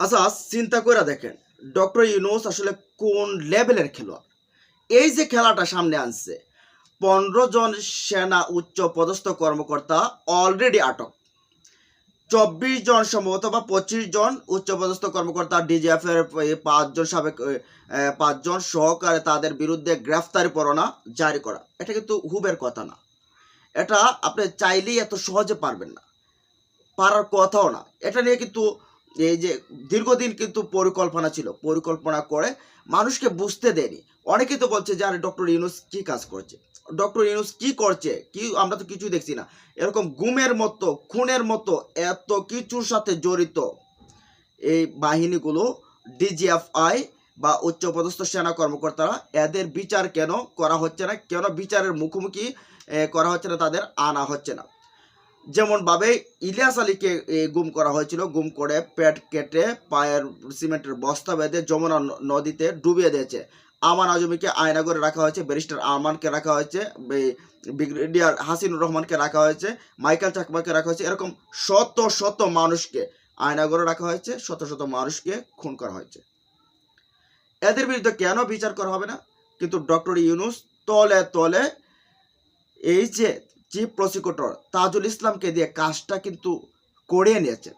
আচ্ছা চিন্তা করে দেখেন, ডক্টর ইউনুস আসলে কোন লেভেলের খেলোয়াড়? এই যে খেলাটা সামনে আনছে, পনেরো জন সেনা উচ্চ পদস্থ কর্মকর্তা অলরেডি আটক। চব্বিশ জন সম্ভবত বা পঁচিশ জন উচ্চপদস্থ কর্মকর্তা ডিজিএফ এর পাঁচজন সাবেক পাঁচজন সহকারে তাদের বিরুদ্ধে গ্রেফতারি পরোয়ানা জারি করা। এটা কিন্তু হুবের কথা না। এটা আপনি চাইলেই এত সহজে পারবেন না। পারার কথাও না। এটা নিয়ে কিন্তু এই যে দীর্ঘদিন কিন্তু পরিকল্পনা ছিল, পরিকল্পনা করে মানুষকে বুঝতে দেয়নি। অনেকে তো বলছে যে, আরে ডক্টর ইউনুস কী কাজ করছে? ডক্টর ইউনুস কি করছে? কি, আমরা তো কিছুই দেখছি না। এরকম গুমের মতো, খুনের মতো এত কিছুর সাথে জড়িত এই বাহিনীগুলো, ডিজিএফআই বা উচ্চপদস্থ সেনা কর্মকর্তারা, এদের বিচার কেন করা হচ্ছে না? কেন বিচারের মুখোমুখি করা হচ্ছে না? তাদের আনা হচ্ছে না। যেমন ভাবে ইলিয়াস আলীকে গুম করা হয়েছিল। গুম করে পেট কেটে পায়ের সিমেন্টের বস্তা বেঁধে যমুনা নদীতে ডুবিয়ে দিয়েছে। আমান আজমিকে আয়নাগরে রাখা হয়েছে, ব্যারিস্টার আরমানকে রাখা হয়েছে ব্রিগেডিয়ার হাসিনুর রহমানকে রাখা হয়েছে, মাইকেল চাকমাকে রাখা হয়েছে, এরকম শত শত মানুষকে আয়নাগরে রাখা হয়েছে, শত শত মানুষকে খুন করা হয়েছে। এদের বিরুদ্ধে কেন বিচার করা হবে না? কিন্তু ডক্টর ইউনুস তলে তলে এই যে চিফ প্রসিকিউটর তাজুল ইসলামকে দিয়ে কাজটা কিন্তু করিয়ে নিয়েছেন।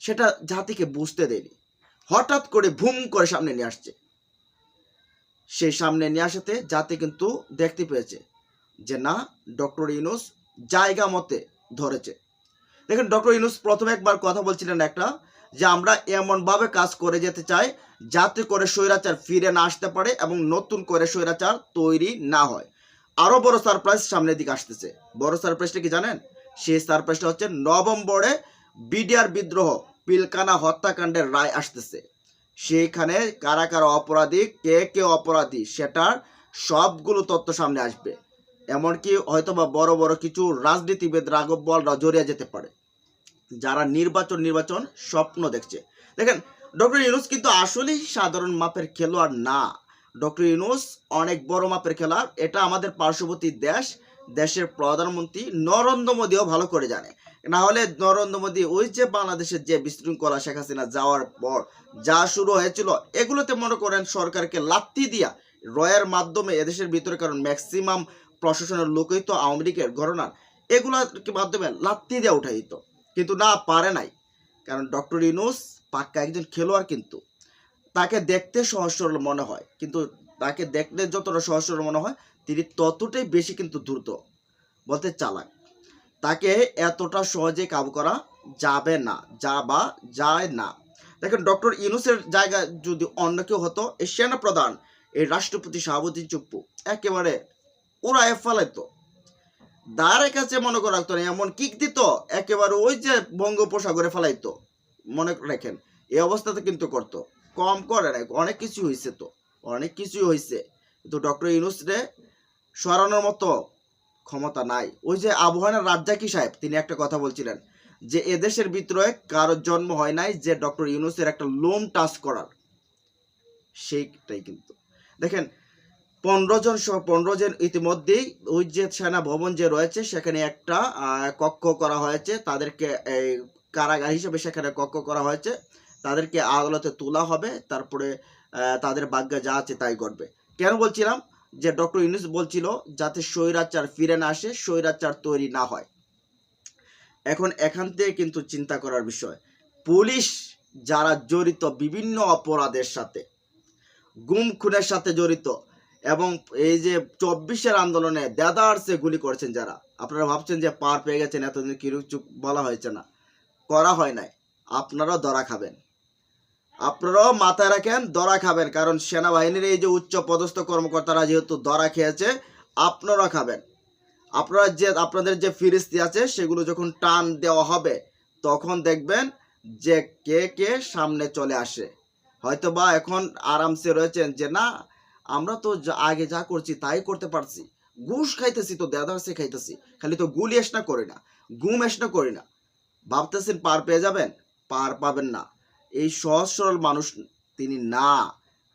সেটা জাতিকে বুঝতে দেয়নি। হঠাৎ করে ভুম করে সামনে নিয়ে আসছে। সেই সামনে নিয়ে আসাতে জাতি কিন্তু দেখতে পেয়েছে যে না, ডক্টর ইউনুস জায়গা মতে ধরেছে। দেখেন, ডক্টর ইউনুস প্রথমে একবার কথা বলছিলেন একটা যে আমরা এমনভাবে কাজ করে যেতে চাই যাতে করে স্বৈরাচার ফিরে না আসতে পারে এবং নতুন করে স্বৈরাচার তৈরি না হয়। আরও বড় সারপ্রাইজ সামনের দিকে আসতেছে। বড় সারপ্রাইজটা কি জানেন? সেই সারপ্রাইজটা হচ্ছে নভেম্বরে বিডিআর বিদ্রোহ, পিলকানা হত্যাকাণ্ডের রায় আসতেছে। সেইখানে কারা কারা অপরাধী, কে কে অপরাধী, সেটার সবগুলো তথ্য সামনে আসবে। এমনকি হয়তোবা বড় বড় কিছু রাজনীতিবিদ বলরা জড়িয়ে যেতে পারে। যারা নির্বাচন নির্বাচন স্বপ্ন দেখছে। দেখেন, ডক্টর ইউনুস কিন্তু আসলেই সাধারণ মাপের খেলোয়াড় না। ডক্টর ইউনুস অনেক বড় মাপের খেলা। এটা আমাদের পার্শ্ববর্তী দেশ, দেশের প্রধানমন্ত্রী নরেন্দ্র মোদীও ভালো করে জানে। না হলে নরেন্দ্র মোদী ওই যে বাংলাদেশের যে বিশৃঙ্খলা শেখ হাসিনা যাওয়ার পর যা শুরু হয়েছিল, এগুলোতে মনে করেন সরকারকে লাত্তি দিয়া রয়ের মাধ্যমে এদেশের ভিতরে কারণ ম্যাক্সিমাম প্রশাসনের লোকই তো আওয়ামী লীগের ঘটনার এগুলোর মাধ্যমে লাত্তি দিয়ে উঠাই দিত কিন্তু না, পারে নাই। কারণ ডক্টর ইনুস পাক্কা একজন খেলোয়াড় কিন্তু। তাকে দেখতে সহজ সরল মনে হয়। কিন্তু তাকে দেখতে যতটা সহজ সরল মনে হয়, তিনি ততটাই বেশি কিন্তু দ্রুত, বলতে চালাক। তাকে এতটা সহজে কাবু করা যাবে না, যা বা যায় না। দেখেন, ডক্টর ইউনুসের জায়গায় যদি অন্য কেউ হতো এই সেনা প্রধান এই রাষ্ট্রপতি শাহাবুদ্দিন চুপ্পু, একেবারে উড়ায় ফেলাইতো। দাঁড়ের কাছে মনে করে রাখতো না, এমন কিক দিত, একেবারে ওই যে বঙ্গোপসাগরে ফেলাইতো, মনে রাখেন। এই অবস্থাতে কিন্তু করতো। কম করে না অনেক কিছু হয়েছে তো, অনেক কিছুই হয়েছে কিন্তু ডক্টর ইউনুসরে সরানোর মতো ক্ষমতা নাই। ওই যে আবহাওয়ার রাজ্জাকি সাহেব, তিনি একটা কথা বলছিলেন যে, এদেশের ভিতরে কারোর জন্ম হয় নাই যে ডক্টর ইউনুসের একটা লোম টাচ করার। সেইটাই কিন্তু। দেখেন, পনেরো জন পনেরো জন ইতিমধ্যেই ওই যে সেনা ভবন যে রয়েছে, সেখানে একটা কক্ষ করা হয়েছে। তাদেরকে কারাগার হিসেবে সেখানে কক্ষ করা হয়েছে। তাদেরকে আদালতে তোলা হবে, তারপরে তাদের ভাগ্যে যা আছে তাই ঘটবে। কেন বলছিলাম? যে ডক্টর ইউনুস বলছিল যাতে স্বৈরাচার ফিরে না আসে, স্বৈরাচার তৈরি না হয়। এখন এখান থেকে কিন্তু চিন্তা করার বিষয়। পুলিশ যারা জড়িত বিভিন্ন অপরাধের সাথে, গুম খুনের সাথে জড়িত, এবং এই যে চব্বিশের আন্দোলনে দেদারসে গুলি করেছেন যারা, আপনারা ভাবছেন যে পার পেয়ে গেছেন, এতদিন কিছু বলা হয়েছে না। করা হয় নাই। আপনারাও ধরা খাবেন। আপনারাও মাথায় রাখেন ধরা খাবেন। কারণ সেনাবাহিনীর এই যে উচ্চ পদস্থ কর্মকর্তারা যেহেতু ধরা খেয়েছে, আপনারা খাবেন। আপনারা যে, আপনাদের যে ফিরিস্তি আছে, সেগুলো যখন টান দেওয়া হবে, তখন দেখবেন যে কে কে সামনে চলে আসে। হয়তো বা এখন আরামসে রয়েছেন যে, না, আমরা তো আগে যা করছি তাই করতে পারছি। ঘুষ খাইতেছি তো, দেদারসে খাইতেছি। খালি তো গুলি এসনা করি না, গুম এসনা করি না। ভাবতেছেন পার পেয়ে যাবেন? পার পাবেন না। এই সহজ সরল মানুষ তিনি না।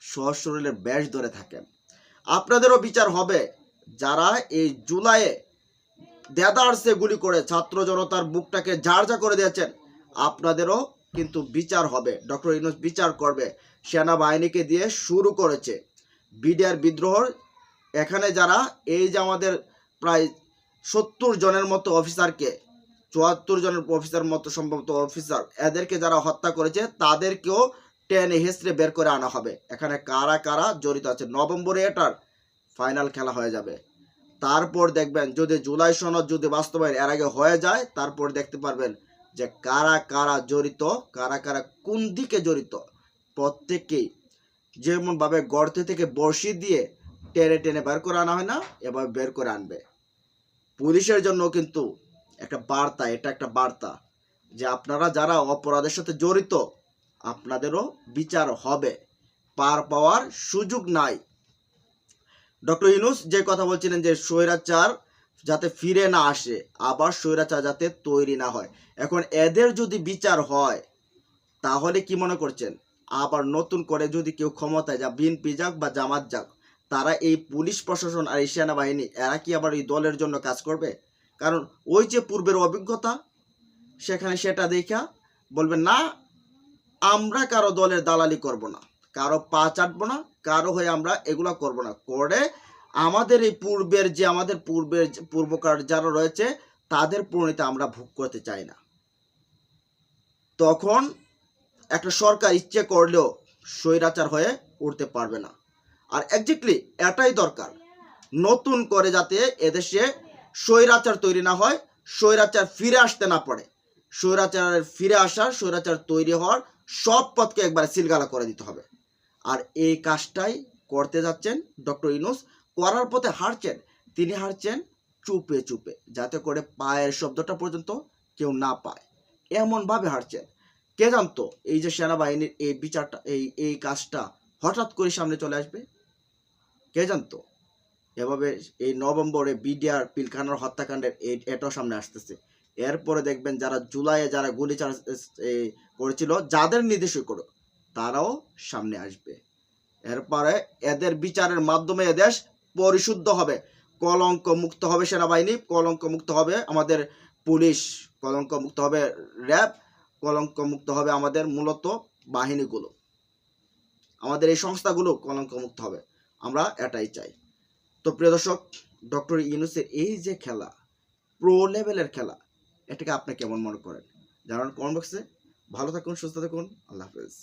সহজ সরলের ব্যাস ধরে থাকেন। আপনাদেরও বিচার হবে যারা এই জুলাইয়ে দেদারসে গুলি করে ছাত্র জনতার বুকটাকে ঝাড়ঝা করে দিয়েছেন, আপনাদেরও কিন্তু বিচার হবে। ডক্টর ইউনুস বিচার করবে। সেনাবাহিনীকে দিয়ে শুরু করেছে বিডিআর বিদ্রোহ। এখানে যারা এই যে আমাদের প্রায় সত্তর জনের মতো অফিসারকে চুয়াত্তর জনের অফিসার মতো সম্ভবত অফিসার। এদেরকে যারা হত্যা করেছে, তাদেরকেও টেনে হেসড়ে বের করে আনা হবে। এখানে কারা কারা জড়িত আছে? নভেম্বরে এটার ফাইনাল খেলা হয়ে যাবে। তারপর দেখবেন, যদি জুলাই সনদ যদি বাস্তবায়ন এর আগে হয়ে যায়, তারপর দেখতে পারবেন যে কারা কারা জড়িত, কারা কারা কোন দিকে জড়িত। প্রত্যেককেই যেমনভাবে গর্তে থেকে বড়শি দিয়ে টেনে টেনে বের করে আনা হয় না এবার বের করে আনবে। পুলিশের জন্য কিন্তু একটা বার্তা, এটা একটা বার্তা যে আপনারা যারা অপরাধের সাথে জড়িত, আপনাদেরও বিচার হবে। পার পাওয়ার সুযোগ নাই। ডক্টর ইনুস যে কথা বলছিলেন যে স্বৈরাচার যাতে ফিরে না আসে, আবার স্বৈরাচার যাতে তৈরি না হয়। এখন এদের যদি বিচার হয়, তাহলে কি মনে করছেন? আবার নতুন করে যদি কেউ ক্ষমতায় যা বিএনপি যাক বা জামাত যাক, তারা এই পুলিশ প্রশাসন আর এই সেনাবাহিনী, এরা কি আবার এই দলের জন্য কাজ করবে? কারণ ওই যে পূর্বের অভিজ্ঞতা, সেখানে সেটা দেখা বলবে, না, আমরা কারও দলের দালালি করব না। কারও পা চাটবো না, কারও হয়ে আমরা এগুলা করব না। করে আমাদের এই পূর্বের যে, আমাদের পূর্বের পূর্বকার যারা রয়েছে, তাদের পরিণতি আমরা ভোগ করতে চাই না। তখন একটা সরকার ইচ্ছে করলেও স্বৈরাচার হয়ে উঠতে পারবে না। আর একজাক্টলি এটাই দরকার। নতুন করে যাতে এদেশে স্বৈরাচার তৈরি না হয়, স্বৈরাচার ফিরে আসতে না পারে। স্বৈরাচারের ফিরে আসার, স্বৈরাচার তৈরি হওয়ার সব পথকে একবারে সিলগালা করে দিতে হবে। আর এই কাজটাই করতে যাচ্ছেন ডক্টর ইনুস করার পথে হারছেন তিনি হারছেন চুপে চুপে, যাতে করে পায়ের শব্দটা পর্যন্ত কেউ না পায়। এমনভাবে হারছেন কে জানতো এই যে সেনাবাহিনীর এই বিচারটা, এই এই কাজটা হঠাৎ করে সামনে চলে আসবে? কে জানতো? এভাবে এই নভেম্বরে বিডিআর পিলখানার হত্যাকাণ্ডের এটাও সামনে আসতেছে। এরপরে দেখবেন যারা জুলাইয়ে যারা গুলি করেছিল, যাদের নির্দেশ করো তারাও সামনে আসবে। এরপরে এদের বিচারের মাধ্যমে এদেশ পরিশুদ্ধ হবে। কলঙ্ক মুক্ত হবে সেনাবাহিনী, কলঙ্ক মুক্ত হবে আমাদের পুলিশ, কলঙ্ক মুক্ত হবে র্যাব, কলঙ্ক মুক্ত হবে আমাদের মূলত বাহিনীগুলো। আমাদের এই সংস্থাগুলো কলঙ্ক মুক্ত হবে। আমরা এটাই চাই। তো প্রিয় দর্শক, ডক্টর ইউনুসের এই যে খেলা প্রো লেভেলের খেলা, এটাকে আপনি কেমন মনে করেন? জানান কমেন্ট বক্সে ভালো থাকুন, সুস্থ থাকুন, আল্লাহ হাফেজ।